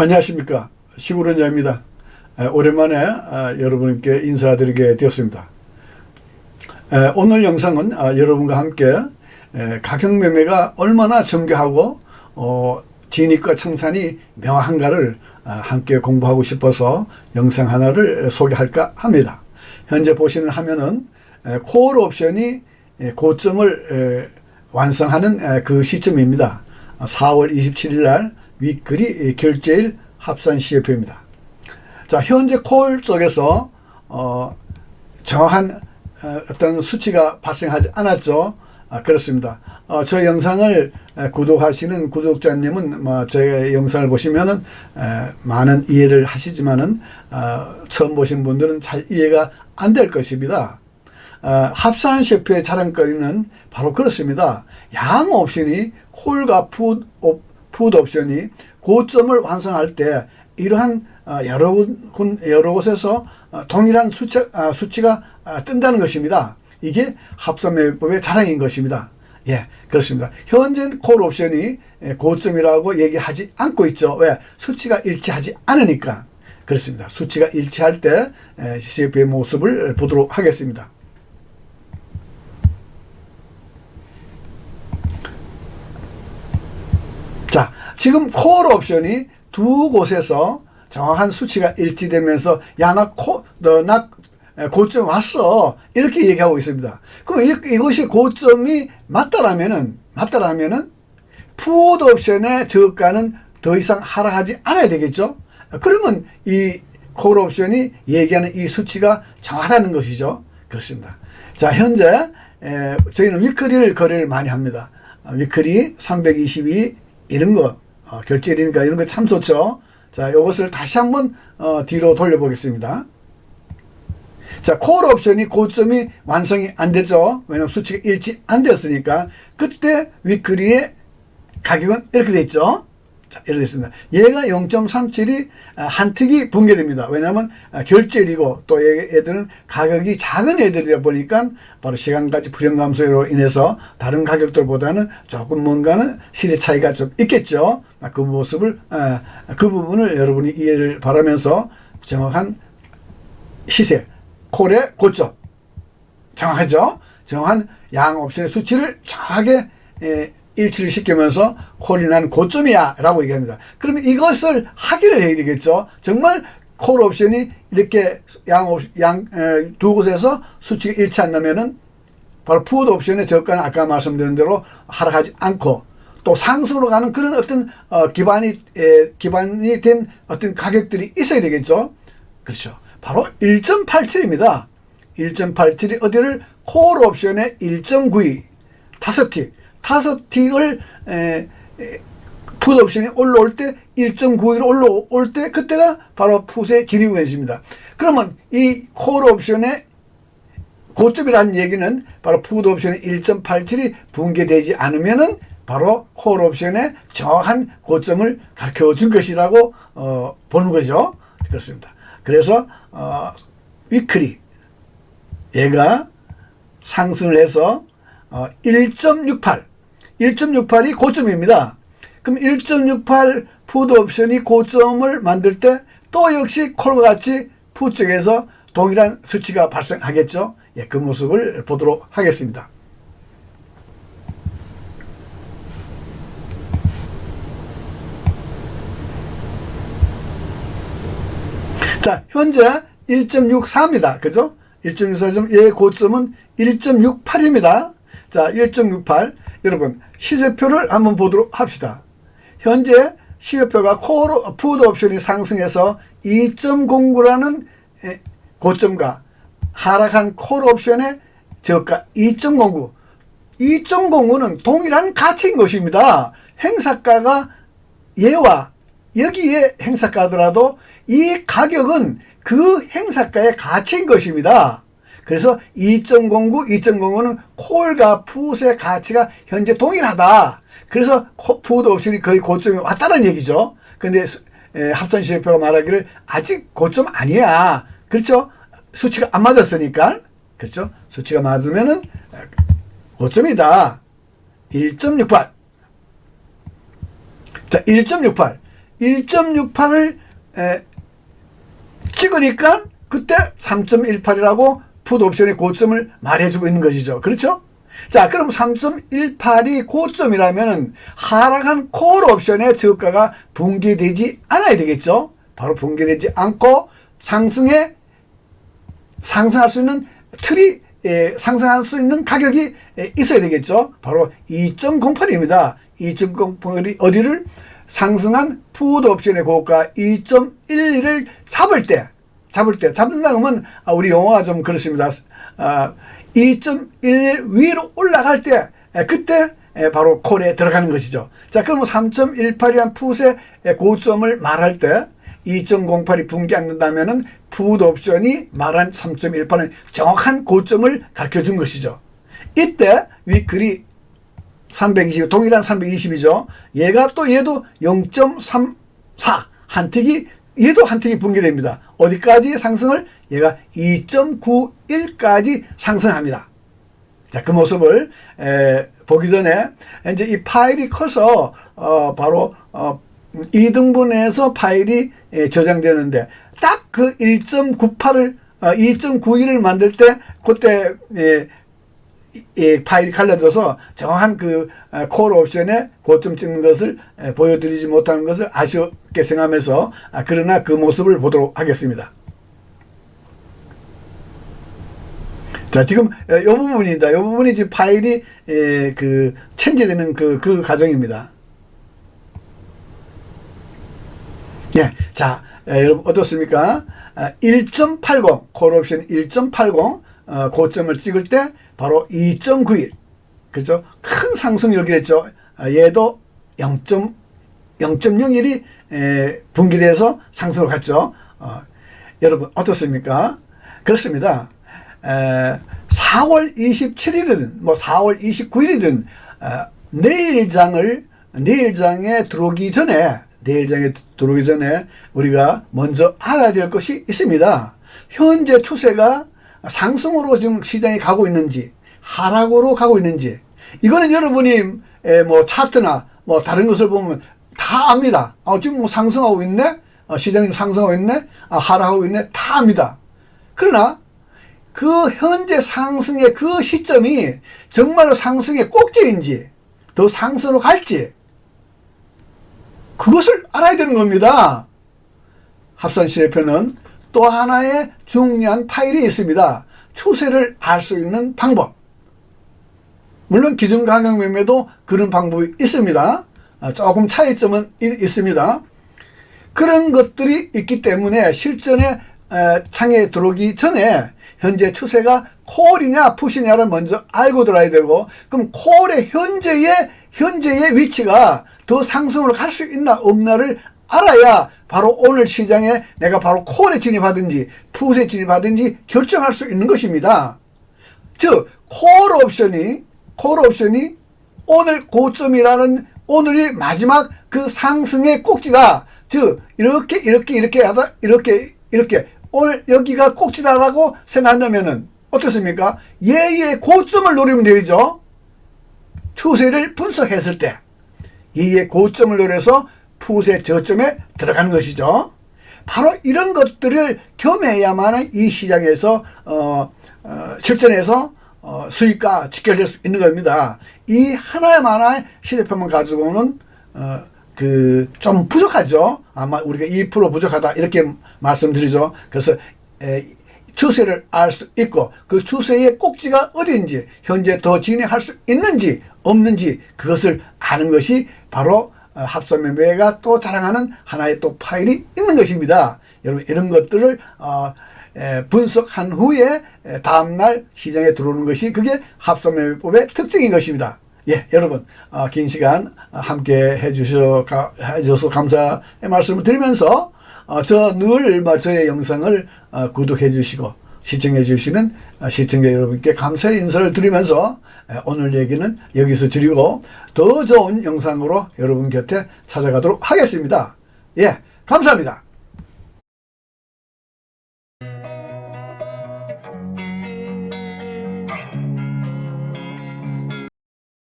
안녕하십니까 시구론자입니다. 에, 오랜만에 아, 여러분께 인사드리게 되었습니다. 에, 오늘 영상은 아, 여러분과 함께 에, 가격 매매가 얼마나 정교하고 어, 진입과 청산이 명확한가를 아, 함께 공부하고 싶어서 영상 하나를 소개할까 합니다. 현재 보시는 화면은 에, 콜 옵션이 에, 고점을 에, 완성하는 에, 그 시점입니다. 4월 27일 날 위클이 결제일 합산 CF입니다. 자, 현재 콜 쪽에서 어, 정확한 어, 어떤 수치가 발생하지 않았죠. 아, 그렇습니다. 어, 저 영상을 에, 구독하시는 구독자님은 뭐, 제 영상을 보시면은 에, 많은 이해를 하시지만은 어, 처음 보신 분들은 잘 이해가 안 될 것입니다. 어, 합산 셰프의 자랑거리는 바로 그렇습니다. 양 옵션이 콜과 푸드, 옵, 푸드 옵션이 고점을 완성할 때 이러한 어, 여러, 곳- 여러 곳에서 어, 동일한 수치, 아, 수치가 아, 뜬다는 것입니다. 이게 합산 매매법의 자랑인 것입니다. 예, 그렇습니다. 현재 콜 옵션이 예, 고점이라고 얘기하지 않고 있죠. 왜? 수치가 일치하지 않으니까. 그렇습니다. 수치가 일치할 때 에, CF의 모습을 보도록 하겠습니다. 자, 지금 콜 옵션이 두 곳에서 정확한 수치가 일치되면서 야, 나 코, 너, 나 고점 왔어. 이렇게 얘기하고 있습니다. 그럼 이, 이것이 고점이 맞다라면은, 맞다라면은, 푸드 옵션의 저가는 더 이상 하락하지 않아야 되겠죠? 그러면 이 콜 옵션이 얘기하는 이 수치가 정확하다는 것이죠. 그렇습니다. 자, 현재, 에, 저희는 위클리를 거래를 많이 합니다. 아, 위클리 322 이런 거, 어, 결제일이니까 이런 거 참 좋죠. 자, 이것을 다시 한번 어, 뒤로 돌려보겠습니다. 자, 콜 옵션이 고점이 완성이 안 되죠. 왜냐면 수치가 일치 안 됐으니까. 그때 위클리의 가격은 이렇게 돼 있죠. 자, 이렇게 됐습니다. 얘가 0.37이 한 틱이 붕괴됩니다. 왜냐하면 아, 결제일이고 또 얘- 얘들은 가격이 작은 애들이다 보니까 바로 시간까지 불형 감소로 인해서 다른 가격들보다는 조금 뭔가는 시세 차이가 좀 있겠죠. 아, 그 모습을 아, 그 부분을 여러분이 이해를 바라면서 정확한 시세 콜의 고점 정확하죠? 정확한 양 옵션의 수치를 정확하게 에, 일치를 시키면서 콜이 난 고점이야 라고 얘기합니다. 그러면 이것을 확인을 해야 되겠죠. 정말 콜 옵션이 이렇게 양, 옵- 양, 에, 두 곳에서 수치가 일치한다면은 바로 푸드 옵션의 저가는 아까 말씀드린 대로 하락하지 않고 또 상승으로 가는 그런 어떤 어, 기반이 에, 기반이 된 어떤 가격들이 있어야 되겠죠. 그렇죠. 바로 1.87입니다. 1.87이 어디를 콜 옵션의 1.92 다섯 틱 다섯 틱을 에, 에, 푸드 옵션이 올라올 때 1.91로 올라올 때 그때가 바로 푸드의 진입 원입니다. 그러면 이 콜 옵션의 고점이라는 얘기는 바로 푸드 옵션의 1.87이 붕괴되지 않으면은 바로 콜 옵션의 정확한 고점을 가르쳐 준 것이라고 어, 보는 거죠. 그렇습니다. 그래서 어, 위클리 얘가 상승을 해서 어, 1.68 1.68이 고점입니다. 그럼 1.68 푸드 옵션이 고점을 만들 때 또 역시 콜과 같이 푸 쪽에서 동일한 수치가 발생하겠죠. 예, 그 모습을 보도록 하겠습니다. 자, 현재 1.64입니다. 그죠? 1.64점, 얘 고점은 1.68입니다. 자, 1.68. 여러분, 시세표를 한번 보도록 합시다. 현재 시세표가 코어 푸드 옵션이 상승해서 2.09라는 고점과 하락한 콜 옵션의 저가 2.09. 2.09는 동일한 가치인 것입니다. 행사가가 얘와 여기에 행사가더라도 이 가격은 그 행사가의 가치인 것입니다. 그래서 2.09, 2.09는 콜과 풋의 가치가 현재 동일하다. 그래서 코- 푸드 옵션이 거의 고점에 왔다는 얘기죠. 근데 수- 에, 합산 시세표가 말하기를 아직 고점 아니야. 그렇죠? 수치가 안 맞았으니까. 그렇죠? 수치가 맞으면은 에, 고점이다. 1.68. 자, 1.68. 1.68을 찍으니까 그때 3.18이라고 풋 옵션의 고점을 말해주고 있는 것이죠. 그렇죠? 자, 그럼 3.18이 고점이라면 하락한 콜 옵션의 저가가 붕괴되지 않아야 되겠죠? 바로 붕괴되지 않고 상승에 상승할 수 있는 틀이 에, 상승할 수 있는 가격이 에, 있어야 되겠죠. 바로 2.08입니다. 2.08이 어디를 상승한 푸드 옵션의 고가 2.11을 잡을 때 잡을 때 잡는다 그러면 아, 우리 용어가 좀 그렇습니다. 아, 2.1 위로 올라갈 때 에, 그때 에, 바로 콜에 들어가는 것이죠. 자, 그러면 3.18이란 풋의 에, 고점을 말할 때 2.08이 붕괴 안 된다면은 푸드 옵션이 말한 3.18은 정확한 고점을 가르쳐 준 것이죠. 이때 위클이 320, 동일한 320이죠. 얘가 또 얘도 0.34 한틱이 얘도 한틱이 붕괴됩니다. 어디까지 상승을? 얘가 2.91까지 상승합니다. 자, 그 모습을 에, 보기 전에 이제 이 파일이 커서 어, 바로 어, 2등분해서 파일이 에, 저장되는데 딱 그 1.98을 어, 2.91을 만들 때 그때 에, 이 파일이 갈라져서 정확한 그 콜 옵션에 고점 찍는 것을 에, 보여드리지 못하는 것을 아쉽게 생각하면서 아, 그러나 그 모습을 보도록 하겠습니다. 자, 지금 이 부분입니다. 이 부분이 지금 파일이 에, 그 체인지되는 그, 그 과정입니다. 예, 자, 에, 여러분 어떻습니까? 아, 1.80 콜옵션 1.80 어, 고점을 찍을 때 바로 2.91 그죠? 큰 상승률 이랬죠. 아, 얘도 0. 0.01이 에, 분기돼서 상승을 갔죠. 어, 여러분 어떻습니까? 그렇습니다. 에, 4월 27일이든 뭐 4월 29일이든 어, 내일장을 내일장에 들어오기 전에 내일장에 들어오기 전에 우리가 먼저 알아야 될 것이 있습니다. 현재 추세가 상승으로 지금 시장이 가고 있는지 하락으로 가고 있는지 이거는 여러분이 에, 뭐 차트나 뭐 다른 것을 보면 다 압니다. 어, 지금 뭐 상승하고 있네, 어, 시장이 상승하고 있네, 아, 하락하고 있네, 다 압니다. 그러나 그 현재 상승의 그 시점이 정말로 상승의 꼭지인지 더 상승으로 갈지 그것을 알아야 되는 겁니다. 합산 시대표는 또 하나의 중요한 파일이 있습니다. 추세를 알 수 있는 방법. 물론 기준 가격 매매도 그런 방법이 있습니다. 아, 조금 차이점은 있습니다. 그런 것들이 있기 때문에 실전에 창에 들어오기 전에 현재 추세가 콜이냐 푸시냐를 먼저 알고 들어야 되고 그럼 콜의 현재의 현재의 위치가 더 상승으로 갈 수 있나 없나를 알아야 바로 오늘 시장에 내가 바로 콜에 진입하든지 풋에 진입하든지 결정할 수 있는 것입니다. 즉, 콜 옵션이, 콜 옵션이 오늘 고점이라는 오늘이 마지막 그 상승의 꼭지다. 즉, 이렇게, 이렇게, 이렇게 하다, 이렇게, 이렇게, 오늘 여기가 꼭지다라고 생각한다면은 어떻습니까? 얘의 고점을 노리면 되죠. 추세를 분석했을 때. 얘의 고점을 노려서 풋의 저점에 들어가는 것이죠. 바로 이런 것들을 겸해야만 이 시장에서 어, 어, 실전에서 어, 수익과 직결될 수 있는 겁니다. 이 하나만의 시대표만 가지고는 어, 그 좀 부족하죠. 아마 우리가 2% 부족하다 이렇게 말씀드리죠. 그래서 에, 추세를 알 수 있고 그 추세의 꼭지가 어디인지 현재 더 진행할 수 있는지 없는지 그것을 아는 것이 바로 어, 합성매매가 또 자랑하는 하나의 또 파일이 있는 것입니다. 여러분 이런 것들을 어, 에, 분석한 후에 에, 다음날 시장에 들어오는 것이 그게 합성매매법의 특징인 것입니다. 예, 여러분 어, 긴 시간 함께 해주셔 해주셔서 감사의 말씀을 드리면서 어, 저늘 뭐 저의 영상을 어, 구독해 주시고 시청해 주시는 어, 시청자 여러분께 감사의 인사를 드리면서 오늘 얘기는 여기서 드리고 더 좋은 영상으로 여러분 곁에 찾아가도록 하겠습니다. 예, 감사합니다.